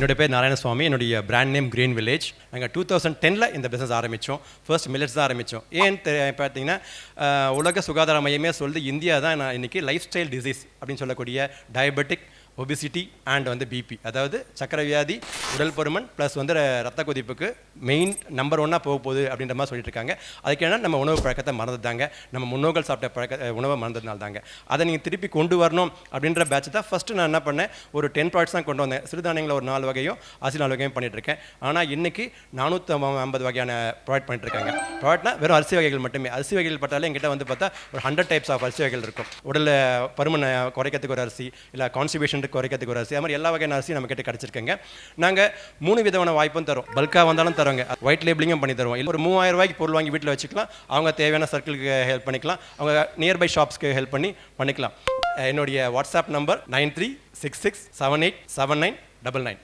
என்னுடைய பேர் நாராயணசுவாமி என்னுடைய பிராண்ட் நேம் கிரீன் வில்லேஜ் நாங்கள் டூ தௌசண்ட் டெனில் இந்த பிஸ்னஸ் ஆரம்பித்தோம் ஃபர்ஸ்ட் மில்லட்ஸ் தான் ஆரம்பித்தோம் ஏன் தெரிய பார்த்தீங்கன்னா உலக சுகாதார மையமே சொல்லுது இந்தியா தான் நான் இன்றைக்கி லைஃப் ஸ்டைல் டிசீஸ் அப்படின்னு சொல்லக்கூடிய டயபெட்டிக் ஒபிசிட்டி அண்ட் வந்து பிபி அதாவது சக்கரை வியாதி உடல் பருமன் ப்ளஸ் வந்து ரத்த கொதிப்புக்கு மெயின் நம்பர் ஒன்னாக போக போகுது அப்படின்ற மாதிரி சொல்லிட்டு இருக்காங்க. அதுக்கு என்ன நம்ம உணவு பழக்கத்தை மறந்துட்டாங்க. நம்ம முன்னோர்கள் சாப்பிட்ட பழக்க உணவை மறந்ததுனால தாங்க அதை நீங்கள் திருப்பி கொண்டு வரணும் அப்படின்ற பேட்ச் தான் ஃபஸ்ட்டு நான் என்ன பண்ணேன் ஒரு டென் ப்ராடக்ட்ஸ் தான் கொண்டு வந்தேன். சிறுதானியங்களை ஒரு நாலு வகையும் அரிசி நாலு வகையும் பண்ணிட்டு இருக்கேன். ஆனால் இன்றைக்கி நானூற்றி ஐம்பது வகையான ப்ராடக்ட் பண்ணிட்டு இருக்காங்க. ப்ராடக்ட்னா வெறும் அரிசி வகைகள் மட்டுமே. அரிசி வகைகள் பார்த்தாலே எங்கிட்ட வந்து பார்த்தா ஒரு ஹண்ட்ரட் டைப்ஸ் ஆஃப் அரிசி வகைகள் இருக்கும். உடலில் பருமனை குறைக்கிறதுக்கு ஒரு அரிசி இல்லை கான்ஸ்டிபேஷனுக்கு குறைக்கிறதுக்கு ஒரு அரிசி. அது மாதிரி எல்லா வகையான அரிசியும் நம்ம கிட்ட கிடச்சிருக்கேங்க. நாங்கள் மூணு விதமான வாய்ப்பும் தரோம். பல்காக வந்தாலும் தரோங்க. ஒயிட் லேபிளிங்கும் பண்ணி தருவோம். இல்லை ஒரு மூவாயிரம் ரூபாய்க்கு பொருள் வாங்கி வீட்டில் வச்சுக்கலாம். அவங்க தேவையான சர்க்கிளுக்கு ஹெல்ப் பண்ணிக்கலாம். அவங்க நியர்பை ஷாப்ஸ்க்கு ஹெல்ப் பண்ணி பண்ணிக்கலாம். என்னுடைய WhatsApp number nine three six six seven eight seven nine double nine.